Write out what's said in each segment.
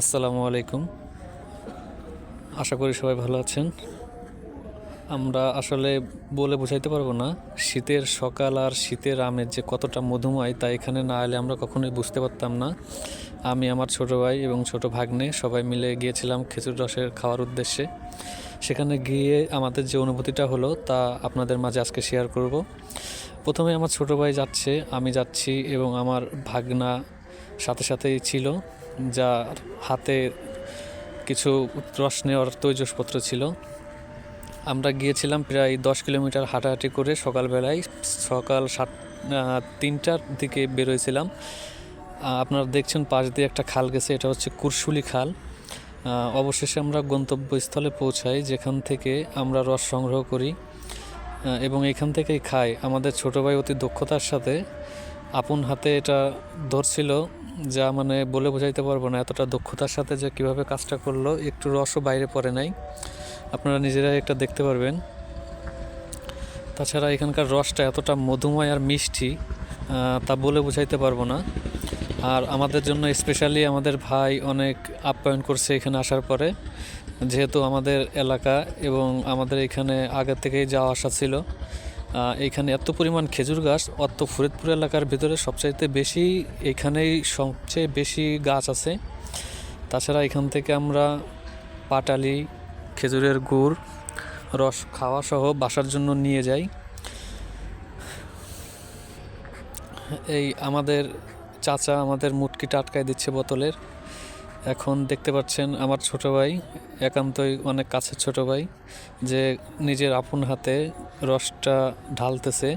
আসসালামু আলাইকুম। আশা করি সবাই ভালো আছেন। আমরা আসলে বলে বোঝাইতে পারব না, শীতের সকাল আর শীতের আমের যে কতটা মধুময় তা এখানে না এলে আমরা কখনোই বুঝতে পারতাম না। আমি, আমার ছোট ভাই এবং ছোট ভাগ্নে সবাই মিলে গিয়েছিলাম খেজুর রসের খাওয়ার উদ্দেশ্যে। সেখানে গিয়ে আমাদের যে অনুভূতিটা হলো তা আপনাদের মাঝে আজকে শেয়ার করব। প্রথমে আমার ছোট ভাই যাচ্ছে, আমি যাচ্ছি এবং আমার ভাগনা সাথে সাথেই ছিল। যার হাতে কিছু রস নেওয়ার তৈজসপত্র ছিল। আমরা গিয়েছিলাম প্রায় দশ কিলোমিটার হাঁটাহাঁটি করে সকালবেলায়। সকাল সাত তিনটার দিকে বেরোয়েছিলাম। আপনারা দেখছেন পাশ দিয়ে একটা খাল গেছে, এটা হচ্ছে কুরশুলি খাল। অবশেষে আমরা গন্তব্যস্থলে পৌঁছাই, যেখান থেকে আমরা রস সংগ্রহ করি এবং এখান থেকেই খাই। আমাদের ছোটো ভাই অতি দক্ষতার সাথে আপন হাতে এটা ধরছিল। যা মানে বলে বোঝাইতে পারব না, এতটা দক্ষতার সাথে যে কীভাবে কাজটা করল, একটু রসও বাইরে পড়ে নাই। আপনারা নিজেরাই একটা দেখতে পারবেন। তাছাড়া এখানকার রসটা এতটা মধুময় আর মিষ্টি তা বলে বোঝাইতে পারব না। আর আমাদের জন্য স্পেশালি আমাদের ভাই অনেক আপ্যায়ন করছে এখানে আসার পরে। যেহেতু আমাদের এলাকা এবং আমাদের এখানে আগে থেকেই যাওয়া আসা ছিল এইখানে এত পরিমাণ খেজুর গাছ অত ফরিদপুর এলাকার ভিতরে সবচাইতে বেশি এখানেই সবচেয়ে বেশি গাছ আছে। তাছাড়া এখান থেকে আমরা পাটালি, খেজুরের গুড়, রস খাওয়া সহ বাসার জন্য নিয়ে যাই। এই আমাদের চাচা আমাদের মুটকিটা আটকায় দিচ্ছে বোতলের। এখন দেখতে পাচ্ছেন আমার ছোট ভাই, একান্তই অনেক কাছের ছোট ভাই, যে নিজের আপন হাতে রসটা ঢালতেছে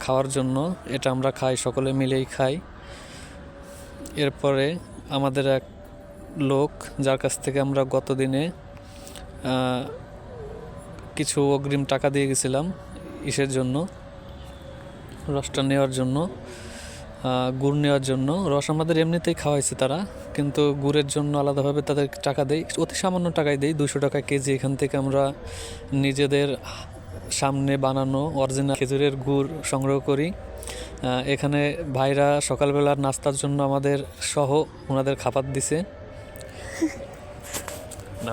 খাওয়ার জন্য। এটা আমরা খাই, সকলে মিলেই খাই। এরপরে আমাদের এক লোক, যার কাছ থেকে আমরা গত দিনে কিছু অগ্রিম টাকা দিয়ে গেছিলাম ইসের জন্য, রসটা নেওয়ার জন্য গুড় নেওয়ার জন্য। রস আমাদের এমনিতেই খাওয়াইছে তারা, কিন্তু গুড়ের জন্য আলাদাভাবে তাদের টাকা দেই, অতি সামান্য টাকায় দেই দুশো টাকা কেজি এখান থেকে আমরা নিজেদের সামনে বানানো অরিজিনাল খেজুরের গুড় সংগ্রহ করি। এখানে ভাইরা সকালবেলার নাস্তার জন্য আমাদের সহ ওনাদের খাবার দিছে।